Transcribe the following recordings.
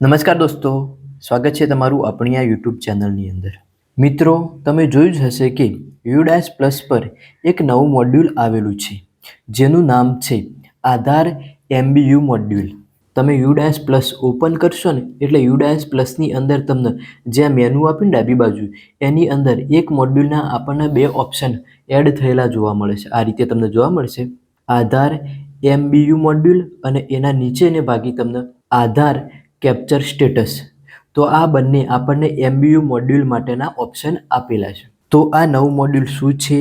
નમસ્કાર દોસ્તો, સ્વાગત છે તમારું આપણી આ યુટ્યુબ ચેનલની અંદર. મિત્રો, તમે જોયું જ હશે કે યુડાસ પ્લસ પર એક નવું મોડ્યુલ આવેલું છે, જેનું નામ છે આધાર એમબીયુ મોડ્યુલ તમે યુડાસ પ્લસ ઓપન કરશો ને, એટલે યુડાસ પ્લસની અંદર તમને જ્યાં મેનુ આપીને ડાબી બાજુ, એની અંદર એક મોડ્યુલના આપણને બે ઓપ્શન એડ થયેલા જોવા મળે છે. આ રીતે તમને જોવા મળશે આધાર એમબીયુ મોડ્યુલ અને એના નીચેને ભાગી તમને આધાર કેપ્ચર સ્ટેટસ. તો આ બંને આપણને એમબીયુ મોડ્યુલ માટેના ઓપ્શન આપેલા છે. તો આ નવું મોડ્યુલ શું છે?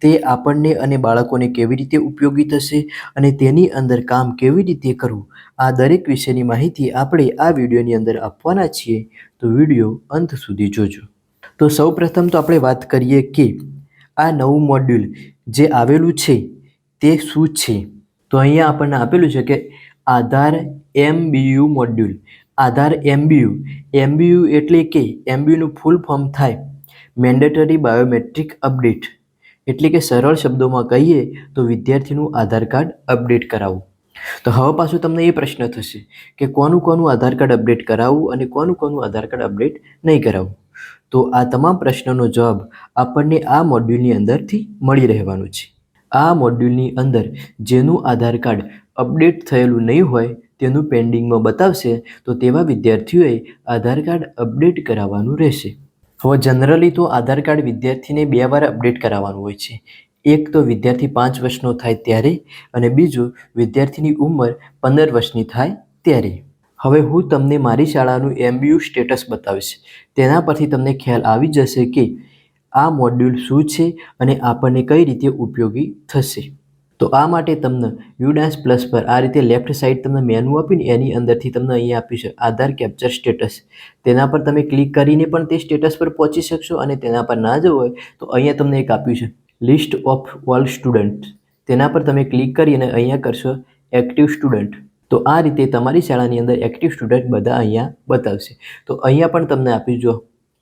તે આપણને અને બાળકોને કેવી રીતે ઉપયોગી થશે અને તેની અંદર કામ કેવી રીતે કરવું? આ દરેક વિશેની માહિતી આપણે આ વિડીયોની અંદર આપવાના છીએ. તો વીડિયો અંત સુધી જોજો. તો સૌપ્રથમ તો આપણે વાત કરીએ કે આ નવું મોડ્યુલ જે આવેલું છે તે શું છે? તો અહીંયા આપણને આપેલું છે કે Aadhaar MBU module. Aadhaar MBU. MBU એટલે કે એમબીયુનું ફૂલ ફોર્મ થાય. મેન્ડેટરી બાયોમેટ્રિક અપડેટ એટલે કે સરળ શબ્દોમાં કહીએ તો વિદ્યાર્થીનું આધાર કાર્ડ અપડેટ કરાવવું તો હવે પાછું તમને એ પ્રશ્ન થશે કે કોનું કોનું આધાર કાર્ડ અપડેટ કરાવવું અને કોનું કોનું આધાર કાર્ડ અપડેટ નહીં કરાવવું? તો આ તમામ પ્રશ્નનો જવાબ આપણને આ મોડ્યુલની અંદરથી મળી રહેવાનું છે. આ મોડ્યુલની અંદર જેનું આધાર કાર્ડ અપડેટ થયેલું નહીં હોય તેનું પેન્ડિંગમાં બતાવશે, તો તેવા વિદ્યાર્થીઓએ આધાર કાર્ડ અપડેટ કરાવવાનું રહેશે. હવે જનરલી તો આધાર કાર્ડ વિદ્યાર્થીને બે વાર અપડેટ કરાવવાનું હોય છે. એક તો વિદ્યાર્થી પાંચ વર્ષનો થાય ત્યારે અને બીજું વિદ્યાર્થીની ઉંમર પંદર વર્ષની થાય ત્યારે. હવે હું તમને મારી શાળાનું એમબીયુ સ્ટેટસ બતાવીશ. તેના પરથી તમને ખ્યાલ આવી જશે કે આ મોડ્યુલ શું છે અને આપણને કઈ રીતે ઉપયોગી થશે. તો આ માટે તમને યુડાન્સ પ્લસ પર આ રીતે લેફ્ટ સાઈડ તમને મેનુ આપીને એની અંદરથી તમને અહીંયા આપ્યું છે આધાર કેપ્ચર સ્ટેટસ તેના પર તમે ક્લિક કરીને પણ તે સ્ટેટસ પર પહોંચી શકશો અને તેના પર ના જવું હોય તો અહીંયા તમને એક આપ્યું છે લિસ્ટ ઓફ ઓલ સ્ટુડન્ટ તેના પર તમે ક્લિક કરીને અહીંયા કરશો એક્ટિવ સ્ટુડન્ટ તો આ રીતે તમારી શાળાની અંદર એક્ટિવ સ્ટુડન્ટ બધા અહીંયા બતાવશે. તો અહીંયા પણ તમને આપ્યું જો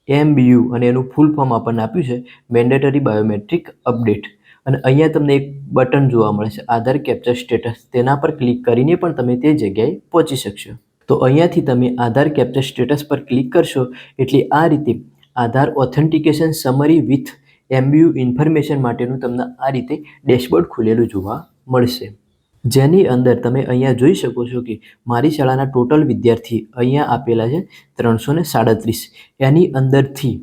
એમબીયુ અને એનું ફૂલ ફોર્મ આપણને આપ્યું છે મેન્ડેટરી બાયોમેટ્રિક અપડેટ અને અહીંયા તમને એક બટન જોવા મળે છે, આધાર કેપ્ચર સ્ટેટસ. તેના પર ક્લિક કરીને પણ તમે તે જગ્યાએ પહોંચી શકશો. તો અહીંયાથી તમે આધાર કેપ્ચર સ્ટેટસ પર ક્લિક કરશો એટલે આ રીતે Aadhaar authentication summary with MBU information માટેનું તમને આ રીતે ડેશબોર્ડ ખુલેલું જોવા મળશે. જેની અંદર તમે અહીંયા જોઈ શકો છો કે મારી શાળાના ટોટલ વિદ્યાર્થી અહીંયા આપેલા છે ત્રણસો ને સાડત્રીસ. એની અંદરથી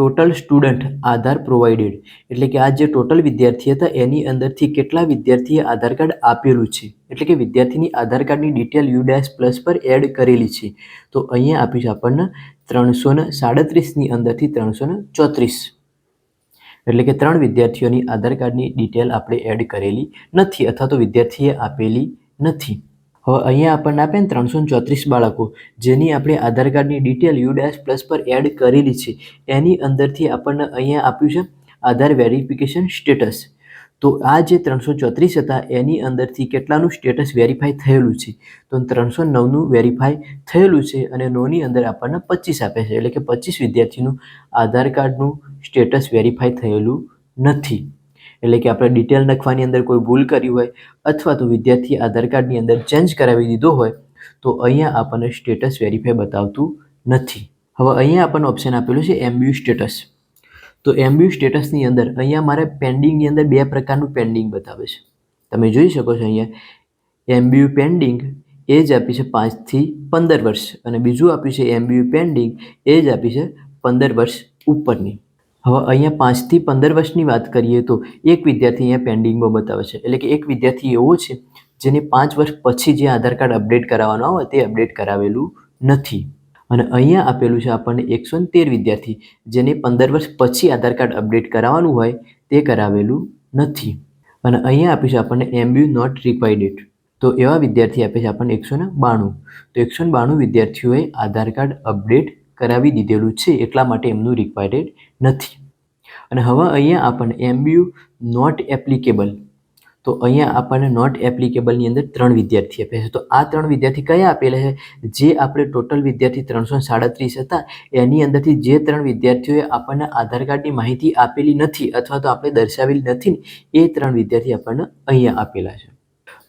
ટોટલ સ્ટુડન્ટ આધાર પ્રોવાઇડેડ. એટલે કે આ જે ટોટલ વિદ્યાર્થી હતા, એની અંદરથી કેટલા વિદ્યાર્થીએ આધાર કાર્ડ આપેલું છે? એટલે કે વિદ્યાર્થીની આધાર કાર્ડની ડિટેલ યુડેસ પ્લસ પર એડ કરેલી છે. તો અહીંયા આપીશ આપણને ત્રણસો ને સાડત્રીસની અંદરથી ત્રણસો ને ચોત્રીસ. એટલે કે ત્રણ વિદ્યાર્થીઓની આધાર કાર્ડની ડિટેલ આપણે એડ કરેલી નથી, અથવા તો વિદ્યાર્થીએ આપેલી નથી. હવે અહીંયા આપણને આપે ને ત્રણસો ચોત્રીસ બાળકો, જેની આપણે આધાર કાર્ડની ડિટેલ યુડેસ પ્લસ પર એડ કરેલી છે. એની અંદરથી આપણને અહીંયા આપ્યું છે આધાર વેરિફિકેશન સ્ટેટસ તો આ જે ત્રણસો ચોત્રીસ હતા, એની અંદરથી કેટલાનું સ્ટેટસ વેરીફાઈ થયેલું છે? તો ત્રણસો નવનું વેરીફાઈ થયેલું છે અને નવની અંદર આપણને પચીસ આપે છે. એટલે કે પચીસ વિદ્યાર્થીનું આધાર કાર્ડનું સ્ટેટસ વેરીફાઈ થયેલું નથી. એટલે કે આપણે ડિટેલ લખવાની અંદર કોઈ ભૂલ કરી હોય અથવા તો વિદ્યાર્થી આધાર કાર્ડની અંદર ચેન્જ કરાવી દીધો હોય, તો અહીંયા આપણને સ્ટેટસ વેરીફાઈ બતાવતું નથી. હવે અહીંયા આપણને ઓપ્શન આપેલું છે એમબીયુ સ્ટેટસ તો એમબીયુ સ્ટેટસની અંદર અહીંયા મારે પેન્ડિંગની અંદર બે પ્રકારનું પેન્ડિંગ બતાવે છે. તમે જોઈ શકો છો અહીંયા એમબીયુ પેન્ડિંગ એ જ આપી છે પાંચથી પંદર વર્ષ અને બીજું આપ્યું છે એમબીયુ પેન્ડિંગ એ જ આપી છે પંદર વર્ષ ઉપરની. હવે અહીંયા પાંચથી પંદર વર્ષની વાત કરીએ તો એક વિદ્યાર્થી અહીંયા પેન્ડિંગમાં બતાવે છે. એટલે કે એક વિદ્યાર્થી એવો છે જેને પાંચ વર્ષ પછી જે આધાર કાર્ડ અપડેટ કરાવવાનો આવે તે અપડેટ કરાવેલું નથી. અને અહીંયા આપેલું છે આપણને એકસો ને તેર વિદ્યાર્થી જેને પંદર વર્ષ પછી આધાર કાર્ડ અપડેટ કરાવવાનું હોય તે કરાવેલું નથી. અને અહીંયા આપ્યું છે આપણને એમબી નોટ રિક્વાયર્ડ તો એવા વિદ્યાર્થી આપે છે આપણને એકસો ને બાણું. તો એકસો ને બાણું વિદ્યાર્થીઓએ આધાર કાર્ડ અપડેટ કરાવી દીધેલું છે એટલા માટે એમનું રિક્વાયર્ડ નથી. અને હવે અહીંયા આપણને એમબીયુ નોટ એપ્લિકેબલ તો અહીંયા આપણને નોટ એપ્લિકેબલની અંદર ત્રણ વિદ્યાર્થી આપે છે. તો આ ત્રણ વિદ્યાર્થી કયા આપેલા છે? જે આપણે ટોટલ વિદ્યાર્થી ત્રણસો સાડત્રીસ હતા, એની અંદરથી જે ત્રણ વિદ્યાર્થીઓએ આપણને આધાર કાર્ડની માહિતી આપેલી નથી અથવા તો આપણે દર્શાવેલી નથી, એ ત્રણ વિદ્યાર્થી આપણને અહીંયા આપેલા છે.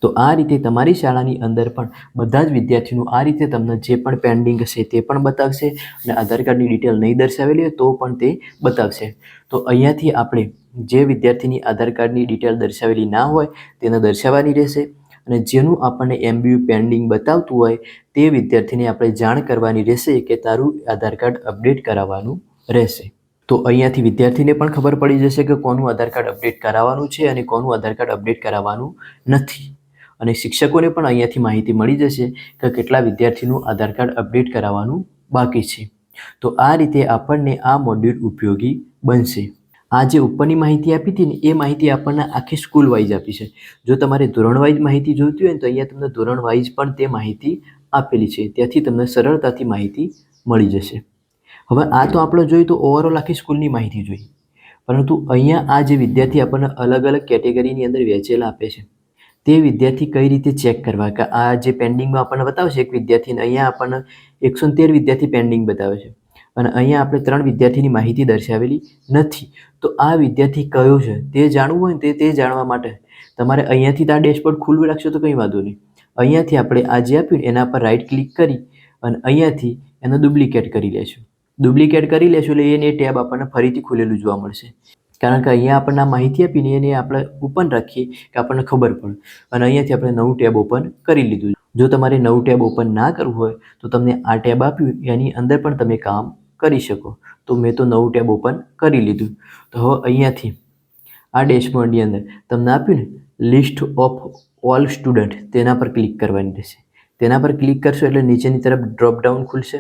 તો આ રીતે તમારી શાળાની અંદર પણ બધા જ વિદ્યાર્થીનું આ રીતે તમને જે પણ પેન્ડિંગ હશે તે પણ બતાવશે અને આધાર કાર્ડની ડિટેલ નહીં દર્શાવેલી હોય તો પણ તે બતાવશે. તો અહીંયાથી આપણે જે વિદ્યાર્થીની આધાર કાર્ડની ડિટેલ દર્શાવેલી ના હોય તેને દર્શાવવાની રહેશે અને જેનું આપણને એમબીયુ પેન્ડિંગ બતાવતું હોય તે વિદ્યાર્થીને આપણે જાણ કરવાની રહેશે કે તારું આધાર કાર્ડ અપડેટ કરાવવાનું રહેશે. તો અહીંયાથી વિદ્યાર્થીને પણ ખબર પડી જશે કે કોનું આધાર કાર્ડ અપડેટ કરાવવાનું છે અને કોનું આધાર કાર્ડ અપડેટ કરાવવાનું નથી. અને શિક્ષકોને પણ અહીંયાથી માહિતી મળી જશે કે કેટલા વિદ્યાર્થીનું આધાર કાર્ડ અપડેટ કરાવવાનું બાકી છે. તો આ રીતે આપણને આ મોડ્યુલ ઉપયોગી બનશે. આ જે ઉપરની માહિતી આપી હતી ને, એ માહિતી આપણને આખી સ્કૂલ વાઇઝ આપી છે. જો તમારે ધોરણ વાઇઝ માહિતી જોઈતી હોય ને, તો અહીંયા તમને ધોરણ વાઇઝ પણ તે માહિતી આપેલી છે. ત્યાંથી તમને સરળતાથી માહિતી મળી જશે. હવે આ તો આપણે જોઈએ તો ઓવરઓલ આખી સ્કૂલની માહિતી જોઈ પરંતુ અહીંયા આ જે વિદ્યાર્થી આપણને અલગ અલગ કેટેગરીની અંદર વહેંચેલા આપે છે. તે વિદ્યાર્થી કઈ રીતે ચેક કરવા? કે આ જે પેન્ડિંગમાં આપણને બતાવશે એક વિદ્યાર્થીને અહીંયા આપણને એકસો તેર વિદ્યાર્થી પેન્ડિંગ બતાવે છે. અને અહીંયા આપણે ત્રણ વિદ્યાર્થીની માહિતી દર્શાવેલી નથી. તો આ વિદ્યાર્થી કયો છે? તે જાણવું હોય ને તે તે જાણવા માટે. તમારે અહીંયાથી આ ડેશબોર્ડ ખુલ્લું રાખશો તો કંઈ વાંધો નહીં. અહીંયાથી આપણે આ જે આપ્યું એના પર રાઈટ ક્લિક કરી અને અહીંયાથી એનો ડુપ્લિકેટ કરી લેશું. ડુપ્લિકેટ કરી લેશું એટલે એને ટેબ આપણને ફરીથી ખુલેલું જોવા મળશે. કારણ કે અહીંયા આપણને માહિતી આપીને એને આપણે ઓપન રાખીએ કે આપણને ખબર પડે. અને અહીંયાથી આપણે નવું ટેબ ઓપન કરી લીધું. જો તમારે નવું ટેબ ઓપન ના કરવું હોય, તો તમને આ ટેબ આપ્યું, એની અંદર પણ તમે કામ કરી શકો. તો મેં તો નવું ટેબ ઓપન કરી લીધું. તો હવે અહીંયાથી, આ ડેશબોર્ડની અંદર, તમને આપ્યું ને લિસ્ટ ઓફ ઓલ સ્ટુડન્ટ તેના પર ક્લિક કરવાની રહેશે. તેના પર ક્લિક કરશો એટલે નીચેની તરફ ડ્રોપડાઉન ખુલશે.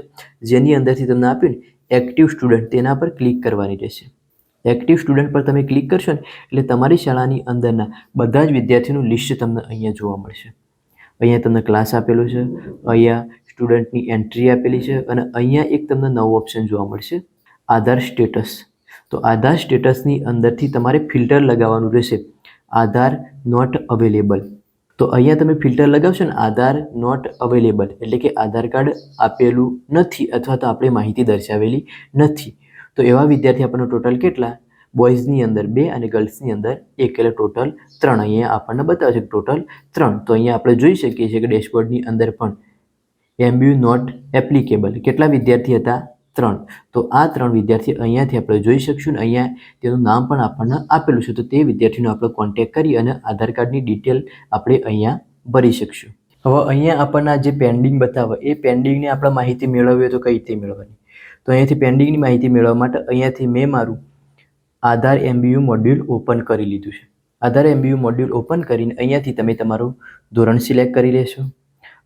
જેની અંદરથી તમને આપ્યું ને એક્ટિવ સ્ટુડન્ટ તેના પર ક્લિક કરવાની રહેશે. એક્ટિવ સ્ટુડન્ટ પર તમે ક્લિક કરશો ને, એટલે તમારી શાળાની અંદરના બધા જ વિદ્યાર્થીનું લિસ્ટ તમને અહીંયા જોવા મળશે. અહીંયા તમને ક્લાસ આપેલો છે, અહીંયા સ્ટુડન્ટની એન્ટ્રી આપેલી છે અને અહીંયા એક તમને નવો ઓપ્શન જોવા મળશે, આધાર સ્ટેટસ તો આધાર સ્ટેટસની અંદરથી તમારે ફિલ્ટર લગાવવાનું રહેશે, આધાર નોટ અવેલેબલ તો અહીંયા તમે ફિલ્ટર લગાવશો ને, આધાર નોટ અવેલેબલ એટલે કે આધાર કાર્ડ આપેલું નથી અથવા તો આપણે માહિતી દર્શાવેલી નથી. તો એવા વિદ્યાર્થી આપણને ટોટલ કેટલા? બોયઝની અંદર બે અને ગર્લ્સની અંદર એક. એટલે ટોટલ ત્રણ. અહીંયા આપણને બતાવે છે ટોટલ ત્રણ. તો અહીંયા આપણે જોઈ શકીએ છીએ કે ડેશબોર્ડની અંદર પણ એમબીયુ નોટ એપ્લિકેબલ કેટલા વિદ્યાર્થી હતા? ત્રણ. તો આ ત્રણ વિદ્યાર્થી અહીંયાથી આપણે જોઈ શકશું ને અહીંયા તેનું નામ પણ આપણને આપેલું છે. તો તે વિદ્યાર્થીનો આપણે કોન્ટેક્ટ કરી અને આધાર કાર્ડની ડિટેલ આપણે અહીંયા ભરી શકશું. હવે અહીંયા આપણને જે પેન્ડિંગ બતાવે, એ પેન્ડિંગની આપણે માહિતી મેળવવી તો કઈ રીતે મેળવવાની? તો અહીંયાથી પેન્ડિંગની માહિતી મેળવવા માટે અહીંયાથી મેં મારું આધાર એમબીયુ મોડ્યુલ ઓપન કરી લીધું છે. આધાર એમબીયુ મોડ્યુલ ઓપન કરીને અહીંયાથી તમે તમારું ધોરણ સિલેક્ટ કરી લેશો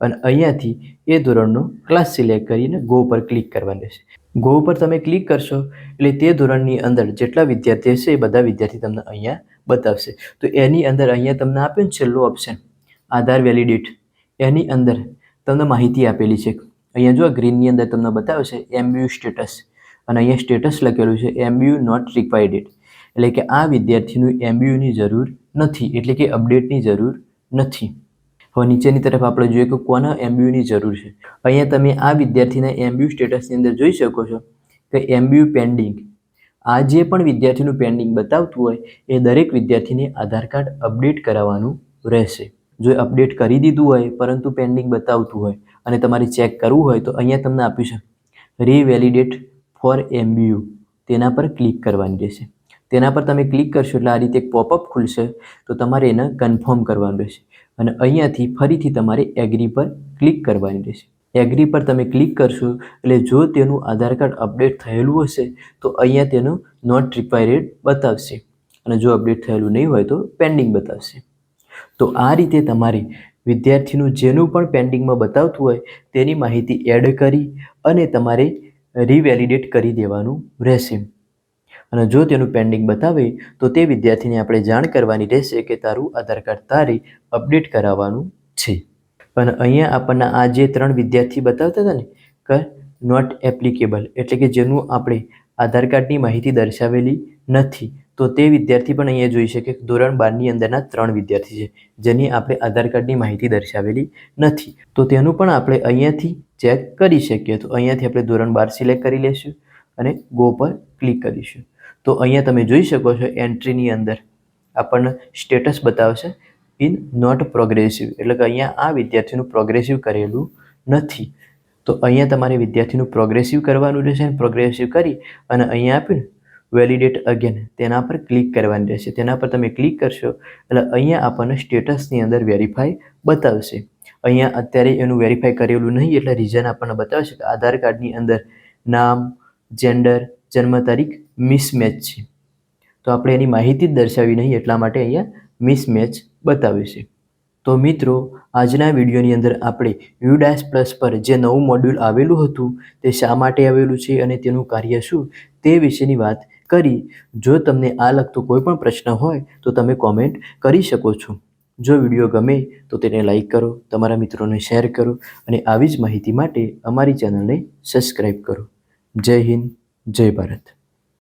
અને અહીંયાથી એ ધોરણનો ક્લાસ સિલેક્ટ કરીને ગો પર ક્લિક કરવાનું રહેશે. ગો ઉપર તમે ક્લિક કરશો એટલે તે ધોરણની અંદર જેટલા વિદ્યાર્થી હશે એ બધા વિદ્યાર્થી તમને અહીંયા બતાવશે. તો એની અંદર અહીંયા તમને આપ્યું છેલ્લું ઓપ્શન આધાર વેલિડેટ એની અંદર તમને માહિતી આપેલી છે અહીંયા જો ગ્રીનની અંદર તમને બતાવશે એમબીયુ સ્ટેટસ અને અહીંયા સ્ટેટસ લખેલું છે એમબીયુ નોટ રિક્વાયર્ડ એટલે કે આ વિદ્યાર્થીનું એમબીયુની જરૂર નથી, એટલે કે અપડેટની જરૂર નથી. હવે નીચેની તરફ આપણે જોઈએ કે કોના એમબીયુની જરૂર છે. અહીંયા તમે આ વિદ્યાર્થીના એમબીયુ સ્ટેટસની અંદર જોઈ શકો છો કે એમબીયુ પેન્ડિંગ આ જે પણ વિદ્યાર્થીનું પેન્ડિંગ બતાવતું હોય, એ દરેક વિદ્યાર્થીને આધાર કાર્ડ અપડેટ કરાવવાનું રહેશે. જો અપડેટ કરી દીધું હોય, પરંતુ પેન્ડિંગ બતાવતું હોય અને તમારે ચેક કરવું હોય તો અહીંયા તમને આપ્યું છે રીવેલિડેટ ફોર એમબીયુ તેના પર ક્લિક કરવાની રહેશે. તેના પર તમે ક્લિક કરશો એટલે આ રીતે એક પોપઅપ ખુલશે તો તમારે એને કન્ફર્મ કરવાનું રહેશે. અને અહીંયાથી ફરીથી તમારે એગ્રી પર ક્લિક કરવાની રહેશે. એગ્રી પર તમે ક્લિક કરશો એટલે જો તેનું આધાર કાર્ડ અપડેટ થયેલું હશે તો અહીંયા તેનું નોટ રિક્વાયર્ડ બતાવશે. અને જો અપડેટ થયેલું નહીં હોય તો પેન્ડિંગ બતાવશે. તો આ રીતે તમારે વિદ્યાર્થીનું જેનું પણ પેન્ડિંગમાં બતાવતું હોય તેની માહિતી એડ કરી અને તમારે રીવેલિડેટ કરી દેવાનું રહેશે. અને જો તેનું પેન્ડિંગ બતાવે તો તે વિદ્યાર્થીને આપણે જાણ કરવાની રહેશે કે તારું આધાર કાર્ડ તારે અપડેટ કરાવવાનું છે. પણ અહીંયા આપણને આ જે ત્રણ વિદ્યાર્થી બતાવતા હતા ને કે નોટ એપ્લિકેબલ એટલે કે જેનું આપણે આધાર કાર્ડની માહિતી દર્શાવેલી નથી. તો તે વિદ્યાર્થી પણ અહીંયા જોઈ શકે કે ધોરણ બારની અંદરના ત્રણ વિદ્યાર્થી છે, જેની આપણે આધાર કાર્ડની માહિતી દર્શાવેલી નથી. તો તેનું પણ આપણે અહીંયાથી ચેક કરી શકીએ. તો અહીંયાથી આપણે ધોરણ બાર સિલેક્ટ કરી લઈશું અને ગો પર ક્લિક કરીશું. તો અહીંયા તમે જોઈ શકો છો એન્ટ્રીની અંદર આપણને સ્ટેટસ બતાવશે ઇન નોટ પ્રોગ્રેસિવ એટલે કે અહીંયા આ વિદ્યાર્થીનું પ્રોગ્રેસિવ કરેલું નથી. તો અહીંયા તમારે વિદ્યાર્થીનું પ્રોગ્રેસિવ કરવાનું રહેશે પ્રોગ્રેસિવ કરી અને અહીંયા આપ્યું ને વેલિડેટ અગેન તેના પર ક્લિક કરવાની રહેશે. તેના પર તમે ક્લિક કરશો, એટલે અહીંયા આપણને સ્ટેટસની અંદર વેરીફાઈ બતાવશે. અહીંયા અત્યારે એનું વેરીફાઈ કરેલું નહીં, એટલે રીઝન આપણને બતાવશે કે આધાર કાર્ડની અંદર નામ જેન્ડર જન્મ તારીખ મિસમેચ છે. તો આપણે એની માહિતી જ દર્શાવી નહીં, એટલા માટે અહીંયા મિસમેચ બતાવે છે. તો મિત્રો, આજના વિડીયોની અંદર આપણે યુડાસ પ્લસ પર જે નવું મોડ્યુલ આવેલું હતું, તે શા માટે આવેલું છે અને તેનું કાર્ય શું, તે વિશેની વાત કરી જો તમને આ લગતો કોઈ પણ પ્રશ્ન હોય તો તમે કોમેન્ટ કરી શકો છો. જો વીડિયો ગમે તો તેને લાઈક કરો, તમારા મિત્રોને શેર કરો અને આવી જ માહિતી માટે અમારી ચેનલને સબસ્ક્રાઈબ કરો. જય હિન્દ, જય ભારત.